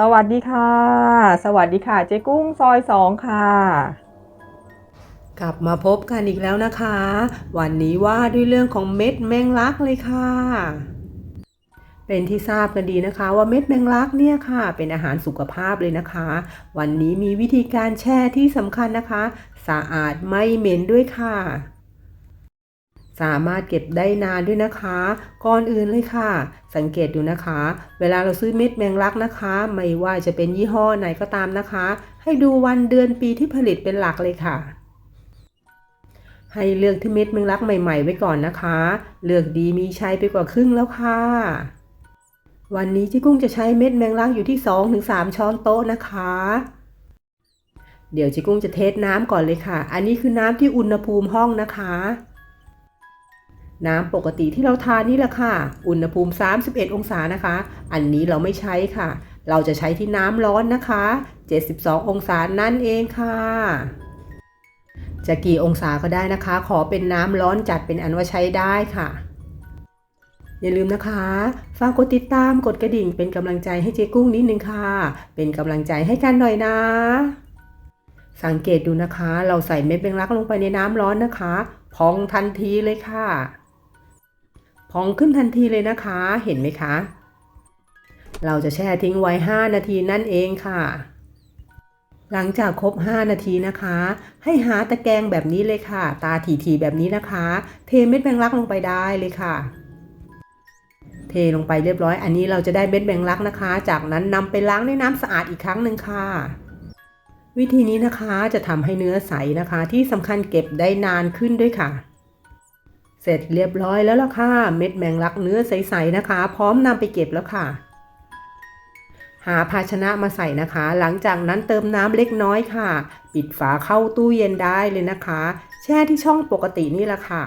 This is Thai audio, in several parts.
สวัสดีค่ะ สวัสดีค่ะเจ๊กุ้งซอยสองค่ะ กลับมาพบกันอีกแล้วนะคะ วันนี้ว่าด้วยเรื่องของเม็ดแมงลักเลยค่ะ เป็นที่ทราบกันดีนะคะว่าเม็ดแมงลักเนี่ยค่ะ เป็นอาหารสุขภาพเลยนะคะ วันนี้มีวิธีการแช่ที่สำคัญนะคะ สะอาดไม่เหม็นด้วยค่ะ สามารถเก็บได้นานด้วยนะคะ ก่อนอื่นเลยค่ะ สังเกตดูนะคะ เวลาเราซื้อเม็ดแมงลักนะคะ ไม่ว่าจะเป็นยี่ห้อไหนก็ตามนะคะ ให้ดูวันเดือนปีที่ผลิตเป็นหลักเลยค่ะ ให้เลือกที่เม็ดแมงลักใหม่ ๆ ไว้ก่อนนะคะ เลือกดีมีชัยไปกว่าครึ่งแล้วค่ะ วันนี้จิกุ้งจะใช้เม็ดแมงลักอยู่ที่ 2-3 ช้อนโต๊ะนะคะเดี๋ยวจิกุ้งจะเทสน้ำก่อนเลยค่ะ อันนี้คือน้ำที่อุณหภูมิห้องนะคะ น้ำปกติที่เราทานนี่แหละค่ะ อุณหภูมิ 31 องศานะคะ อันนี้เราไม่ใช้ค่ะ เราจะใช้ที่น้ำร้อนนะคะ 72 องศานั่นเองค่ะ จะกี่องศาก็ได้นะคะ ขอเป็นน้ำร้อนจัดเป็นอันว่าใช้ได้ค่ะ อย่าลืมนะคะ ฝากกดติดตามกดกระดิ่ง เป็นกำลังใจให้เจ๊กุ้งนิดนึงค่ะ เป็นกำลังใจให้กันหน่อยนะสังเกตดูนะคะ เราใส่เม็ดแมงลักลงไปในน้ำร้อนนะคะ พองทันทีเลยค่ะ พองขึ้นทันทีเลยนะคะ เห็นไหมคะ เราจะแช่ทิ้งไว้ 5 นาทีนั่นเองค่ะ หลังจากครบ 5 นาทีนะคะ ให้หาตะแกรงแบบนี้เลยค่ะ ตาถีๆแบบนี้นะคะ เทเม็ดแมงลักลงไปได้เลยค่ะเทลงไปเรียบร้อย อันนี้เราจะได้เม็ดแมงลักนะคะ จากนั้นนำไปล้างด้วยน้ำสะอาดอีกครั้งหนึ่งค่ะ วิธีนี้นะคะจะทำให้เนื้อใสนะคะ ที่สำคัญเก็บได้นานขึ้นด้วยค่ะ เสร็จเรียบร้อยแล้วล่ะค่ะ เม็ดแมงลักเนื้อใสๆนะคะ พร้อมนำไปเก็บแล้วค่ะ หาภาชนะมาใส่นะคะ หลังจากนั้นเติมน้ำเล็กน้อยค่ะ ปิดฝาเข้าตู้เย็นได้เลยนะคะ แช่ที่ช่องปกตินี่แหละค่ะ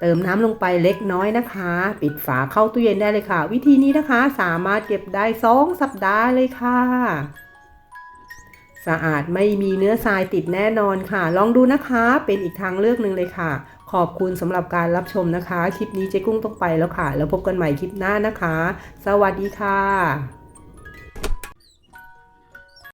เติมน้ำลงไปเล็กน้อยนะคะ ปิดฝาเข้าตู้เย็นได้เลยค่ะ วิธีนี้นะคะสามารถเก็บได้สองสัปดาห์เลยค่ะ สะอาดไม่มีเนื้อทรายติดแน่นอนค่ะ ลองดูนะคะ เป็นอีกทางเลือกหนึ่งเลยค่ะ ขอบคุณสำหรับการรับชมนะคะ คลิปนี้เจ๊กุ้งต้องไปแล้วค่ะ แล้วพบกันใหม่คลิปหน้านะคะ สวัสดีค่ะ